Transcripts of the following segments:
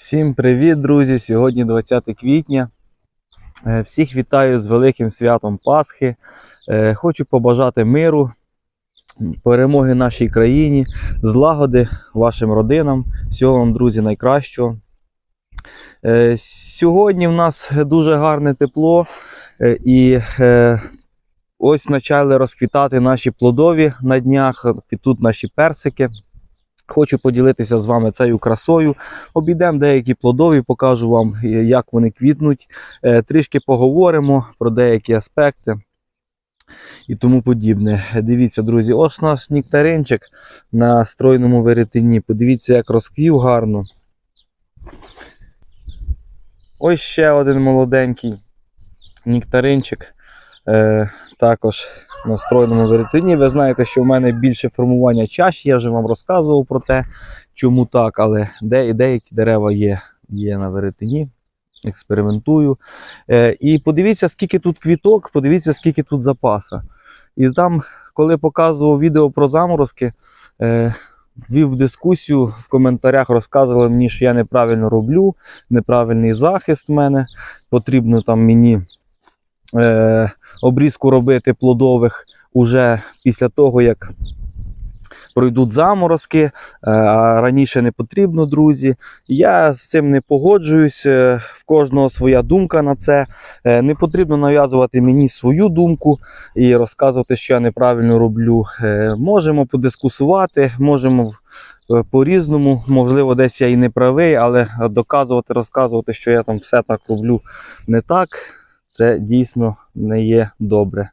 Всім привіт, друзі! Сьогодні 20 квітня. Е, Всіх вітаю з великим святом Пасхи. Е, Хочу побажати миру, перемоги нашій країні, злагоди вашим родинам. Всього вам, друзі, найкращого. Е, Сьогодні в нас дуже гарне тепло, і ось почали розквітати наші плодові на днях. І тут наші персики. Хочу поділитися з вами цією красою. Обійдемо деякі плодові, покажу вам, е, як вони квітнуть. Е, Трішки поговоримо про деякі аспекти і тому подібне. Дивіться, друзі, ось наш нектаринчик на стройному веретені. Подивіться, як розквів гарно. Ось ще один молоденький нектаринчик. Е, також на стройному веретені. Ви знаєте, що в мене більше формування чаш, я вже вам розказував про те, чому так, але де, деякі дерева є, є на веретені. Експериментую. Е, і подивіться, скільки тут квіток, подивіться, скільки тут запаса. І там, коли показував відео про заморозки, е, вів дискусію в коментарях, розказували мені, що я неправильно роблю, неправильний захист в мене. Потрібно там мені е, обрізку робити плодових уже після того, як пройдуть заморозки, е, а раніше не потрібно, друзі. Я з цим не погоджуюсь. е, В кожного своя думка на це. Е, Не потрібно нав'язувати мені свою думку і розказувати, що я неправильно роблю. Можемо подискусувати, можемо по-різному. Можливо, десь я і не правий, але доказувати, розказувати, що я там все так роблю не так це дійсно не є добре.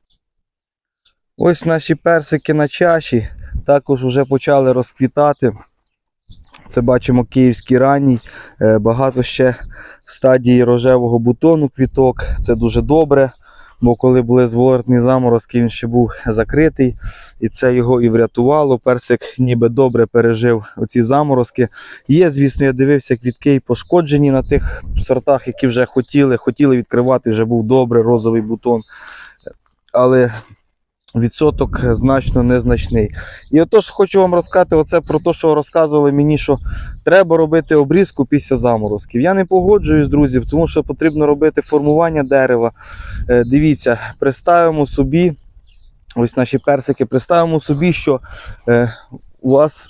Ось наші персики на чаші також вже почали розквітати. Це бачимо київський ранній. Е, Багато ще стадії рожевого бутону квіток. Це дуже добре. Бо коли були зворотні заморозки, він ще був закритий, і це його і врятувало. Персик ніби добре пережив оці заморозки. Є, звісно, я дивився квітки і пошкоджені на тих сортах, які вже хотіли. Хотіли відкривати, вже був добре розовий бутон. Але відсоток значно незначний. І отож хочу вам розказати оце про те, що розказували мені, що треба робити обрізку після заморозків. Я не погоджуюсь, друзі, тому що потрібно робити формування дерева. Е, Дивіться, представимо собі, ось наші персики, представимо собі, що е, у вас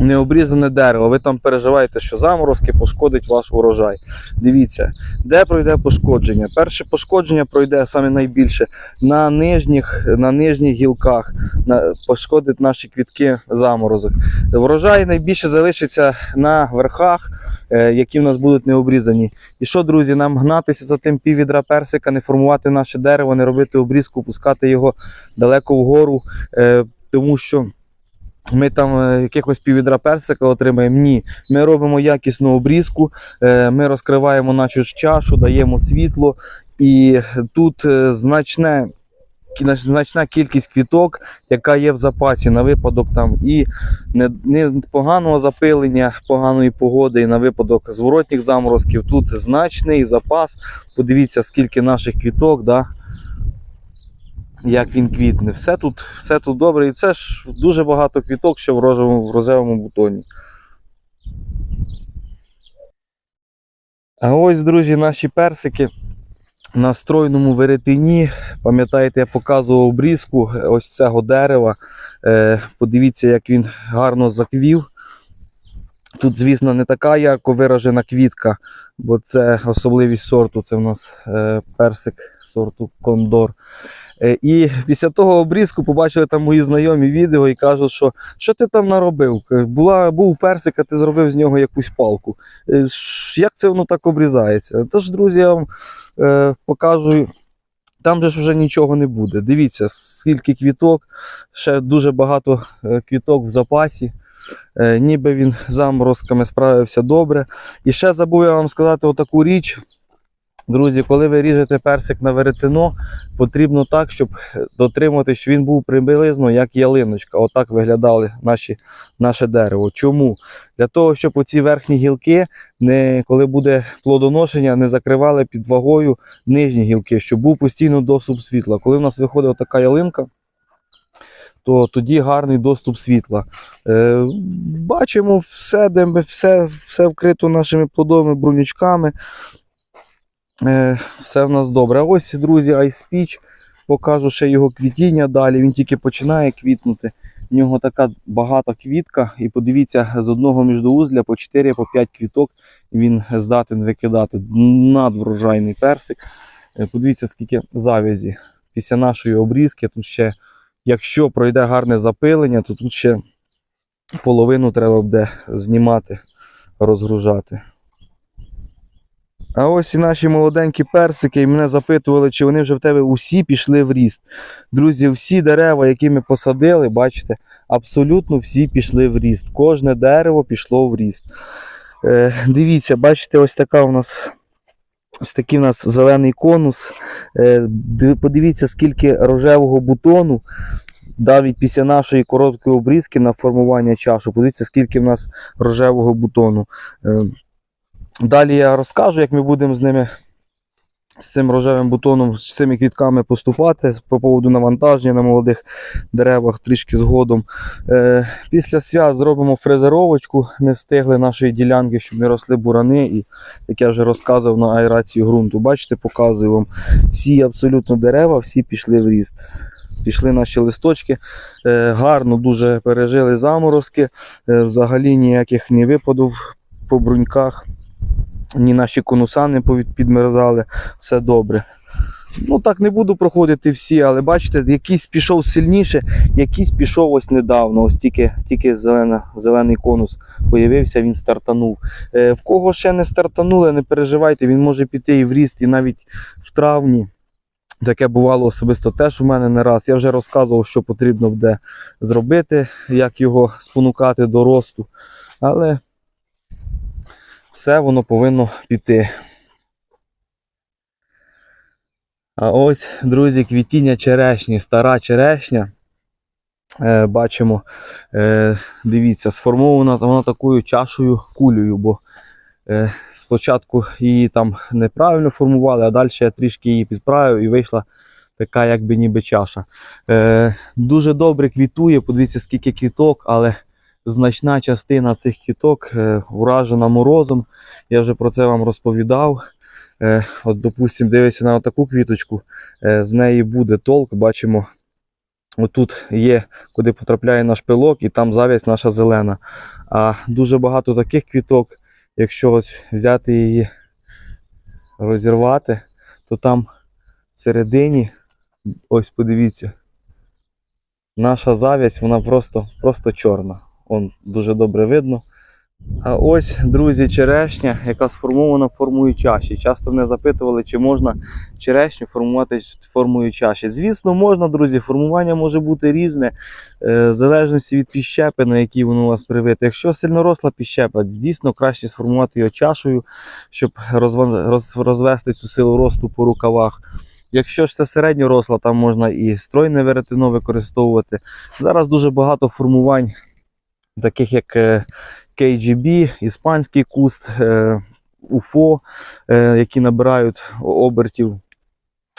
необрізане дерево. Ви там переживаєте, що заморозки пошкодить ваш урожай. Дивіться, де пройде пошкодження. Перше пошкодження пройде саме найбільше на нижніх, на нижніх гілках, на, пошкодить наші квітки заморозок. Врожай найбільше залишиться на верхах, е, які в нас будуть не обрізані. І що, друзі, нам гнатися за тим піввідра персика, не формувати наше дерево, не робити обрізку, пускати його далеко вгору, е, тому що. Ми там е, якихось піввідра персика отримаємо. Ні, ми робимо якісну обрізку, е, ми розкриваємо нашу чашу, даємо світло, і тут е, значне, значна кількість квіток, яка є в запасі на випадок там і не, не поганого запилення, поганої погоди, і на випадок зворотніх заморозків. Тут значний запас. Подивіться, скільки наших квіток. Да? Як він квітне. Все тут, все тут добре. І це ж дуже багато квіток, що в рожевому, в рожевому бутоні. А ось, друзі, наші персики на стройному веретені. Пам'ятаєте, я показував обрізку ось цього дерева. Е, подивіться, як він гарно заквів. Тут, звісно, не така ярко виражена квітка, бо це особливість сорту. Це в нас е, персик сорту Кондор. Е, І після того обрізку побачили там мої знайомі відео і кажуть, що що ти там наробив? Е, Була, був персик, а ти зробив з нього якусь палку. Е, Як це воно так обрізається? Тож, друзі, я вам е, покажу. Там же ж вже нічого не буде. Дивіться, скільки квіток, ще дуже багато квіток в запасі. Е, ніби він заморозками справився добре. І ще забув я вам сказати отаку річ. Друзі, коли ви ріжете персик на веретено, потрібно так, щоб дотримати, що він був приблизно як ялиночка. Отак виглядали наші, наше дерево. Чому? Для того, щоб оці верхні гілки, не, коли буде плодоношення, не закривали під вагою нижні гілки, щоб був постійно доступ світла. Коли в нас виходить така ялинка, то тоді гарний доступ світла. Е, бачимо все, де все, все вкрито нашими плодовими брунючками. Е, все в нас добре. Ось, друзі, Peach. Покажу ще його квітіння далі. Він тільки починає квітнути. В нього така багата квітка, і подивіться, з одного міждоузля по 4 по 5 квіток він здатен викидати. Надврожайний персик. Е, Подивіться, скільки завязі. Після нашої обрізки тут ще, якщо пройде гарне запилення, то тут ще половину треба буде знімати, розгружати. А ось і наші молоденькі персики, і мене запитували, чи вони вже в тебе усі пішли в ріст. Друзі, всі дерева, які ми посадили, бачите, абсолютно всі пішли в ріст. Кожне дерево пішло в ріст. Е, дивіться, бачите, ось така у нас. Ось такий у нас зелений конус. Е, подивіться, скільки рожевого бутону навіть після нашої короткої обрізки на формування чашу. Подивіться, скільки в нас рожевого бутону. Далі я розкажу, як ми будемо з ними, з цим рожевим бутоном, з цими квітками поступати по поводу навантаження на молодих деревах трішки згодом. Е, після свят зробимо фрезеровочку, не встигли нашої ділянки, щоб не росли бурани. І як я вже розказував на аерацію ґрунту. Бачите, показую вам всі абсолютно дерева, всі пішли в ріст. Пішли наші листочки, е, гарно дуже пережили заморозки, е, взагалі ніяких ні випадів по бруньках, ні наші конуса не підмерзали, все добре. Ну так не буду проходити всі, але бачите, якийсь пішов сильніше, якийсь пішов ось недавно. Ось тільки, тільки зелена, зелений конус появився, він стартанув. Е, в кого ще не стартанули, не переживайте, він може піти і в ріст, і навіть в травні. Таке бувало особисто теж у мене не раз. Я вже розказував, що потрібно буде зробити, як його спонукати до росту. Але все воно повинно піти. А ось, друзі, квітіння черешні, стара черешня. Е, бачимо, е, дивіться, сформована вона такою чашою кулею, бо е, спочатку її там неправильно формували, а далі я трішки її підправив і вийшла така, якби ніби чаша. Дуже добре квітує, подивіться, скільки квіток, але значна частина цих квіток е, уражена морозом. Я вже про це вам розповідав. Е, от, допустимо, дивися на таку квіточку, е, з неї буде толк. Бачимо, отут є, куди потрапляє наш пилок, і там зав'язь наша зелена. А дуже багато таких квіток, якщо ось взяти її, розірвати, то там всередині, ось подивіться, наша зав'язь, вона просто, просто чорна. Он дуже добре видно. А ось, друзі, черешня, яка сформована формою чаші. Часто мене запитували, чи можна черешню формувати формою чаші. Звісно, можна, друзі. Формування може бути різне, е, в залежності від піщепи, на якій воно у вас привите. Якщо сильно росла піщепа, дійсно краще сформувати його чашею, щоб розвести цю силу росту по рукавах. Якщо ж це середньоросла, там можна і стройне веретено використовувати. Зараз дуже багато формувань, таких як е, KGB, іспанський куст, е, УФО, е, які набирають обертів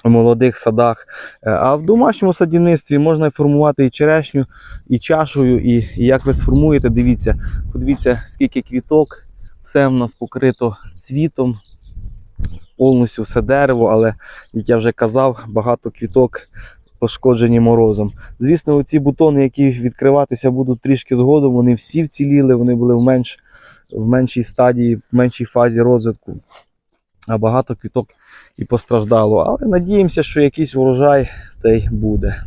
в молодих садах. Е, А в домашньому садівництві можна формувати і черешню, і чашою. І, і як ви сформуєте, дивіться, подивіться, скільки квіток, все в нас покрито цвітом, повністю все дерево, але, як я вже казав, багато квіток пошкоджені морозом. Звісно, ці бутони, які відкриватися будуть трішки згодом, вони всі вціліли, вони були в, менш, в меншій стадії, в меншій фазі розвитку. А багато квіток і постраждало. Але надіємося, що якийсь урожай та й буде.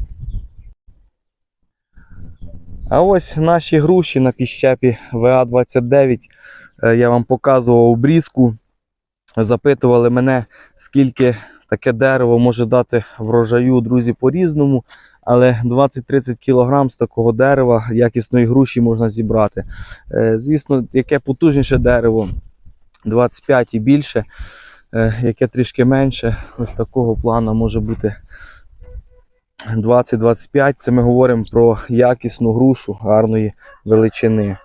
А ось наші груші на піщепі ВА-29. Е, Я вам показував обрізку. Запитували мене, скільки таке дерево може дати врожаю, друзі, по-різному. Але 20-30 кг з такого дерева якісної груші можна зібрати. Е, Звісно, яке потужніше дерево 25 і більше, е, яке трішки менше, ось такого плану може бути 20-25. Це ми говоримо про якісну грушу гарної величини.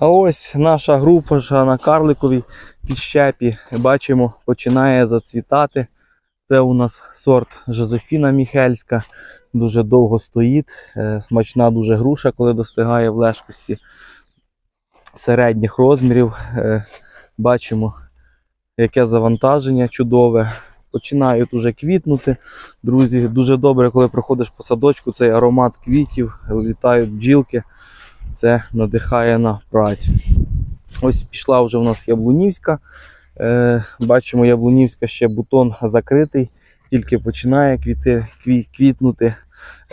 А ось наша група на карликовій підщепі. Бачимо, починає зацвітати. Це у нас сорт Жозефіна Міхельська. дуже довго стоїть. Е, Смачна дуже груша, коли достигає в лежкості середніх розмірів. Е, Бачимо, яке завантаження чудове. Починають уже квітнути. Друзі, дуже добре, коли проходиш по садочку, цей аромат квітів, літають бджілки. Це надихає на працю. Ось пішла вже у нас яблунівська. Е, бачимо, яблунівська ще бутон закритий, тільки починає квіти, кві- квітнути.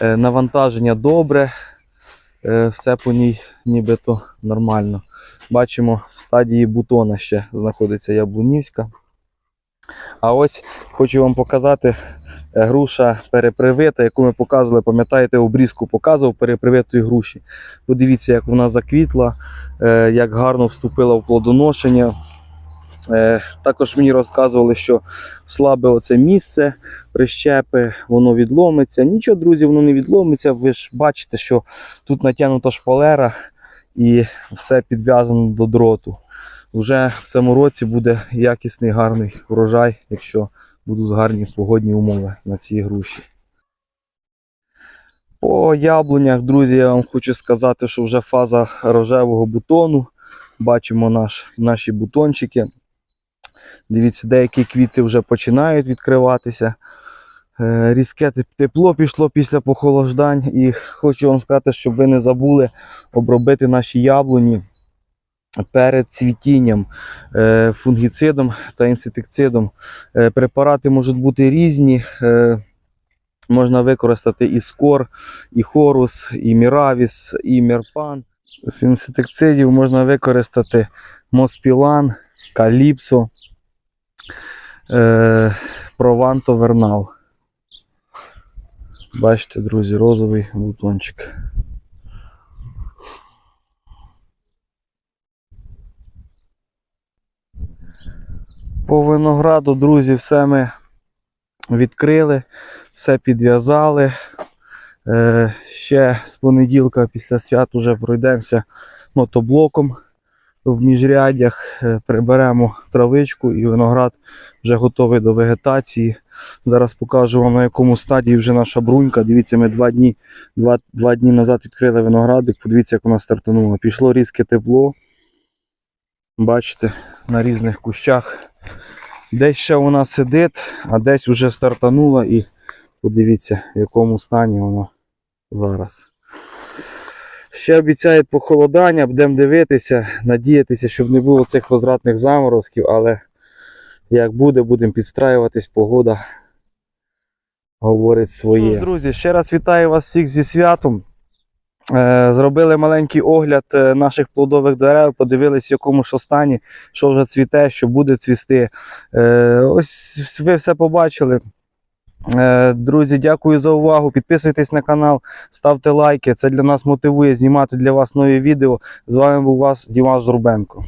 Е, навантаження добре, е, все по ній нібито нормально. Бачимо, в стадії бутона ще знаходиться яблунівська. А ось хочу вам показати е, груша перепривита, яку ми показували, пам'ятаєте, обрізку показував перепривитої груші. Подивіться, як вона заквітла, е, як гарно вступила в плодоношення. Е, Також мені розказували, що слабе оце місце, прищепи, воно відломиться. Нічого, друзі, воно не відломиться. Ви ж бачите, що тут натягнута шпалера і все підв'язано до дроту. Вже в цьому році буде якісний гарний урожай, якщо будуть гарні погодні умови на цій груші. По яблунях, друзі, я вам хочу сказати, що вже фаза рожевого бутону. Бачимо наш, наші бутончики. Дивіться, деякі квіти вже починають відкриватися. Е, Різке тепло пішло після похолождань. І хочу вам сказати, щоб ви не забули обробити наші яблуні перед цвітінням е, фунгіцидом та інсектицидом. Е, Препарати можуть бути різні. Е, Можна використати і скор, і хорус, і міравіс, і мірпан. З інсектицидів можна використати моспілан, каліпсо, е, прованто. Бачите, друзі, розовий бутончик. По винограду, друзі, все ми відкрили, все підв'язали. Е, ще з понеділка після свят уже пройдемося мотоблоком в міжряддях, е, приберемо травичку і виноград вже готовий до вегетації. Зараз покажу вам на якому стадії вже наша брунька. Дивіться, ми два дні, два, два дні назад відкрили виноградик. Подивіться, як вона стартанула. Пішло різке тепло. Бачите, на різних кущах. Десь ще вона сидить, а десь вже стартанула і подивіться, в якому стані вона зараз. Ще обіцяють похолодання, будемо дивитися, надіятися, щоб не було цих розвратних заморозків, але як буде, будемо підстраюватись, погода говорить своє. Друзі, ще раз вітаю вас всіх зі святом. Е, Зробили маленький огляд е, наших плодових дерев, подивились, в якому що стані, що вже цвіте, що буде цвісти. Е, Ось ви все побачили. Друзі, дякую за увагу. Підписуйтесь на канал, ставте лайки. Це для нас мотивує знімати для вас нові відео. З вами був вас Дімаш Зрубенко.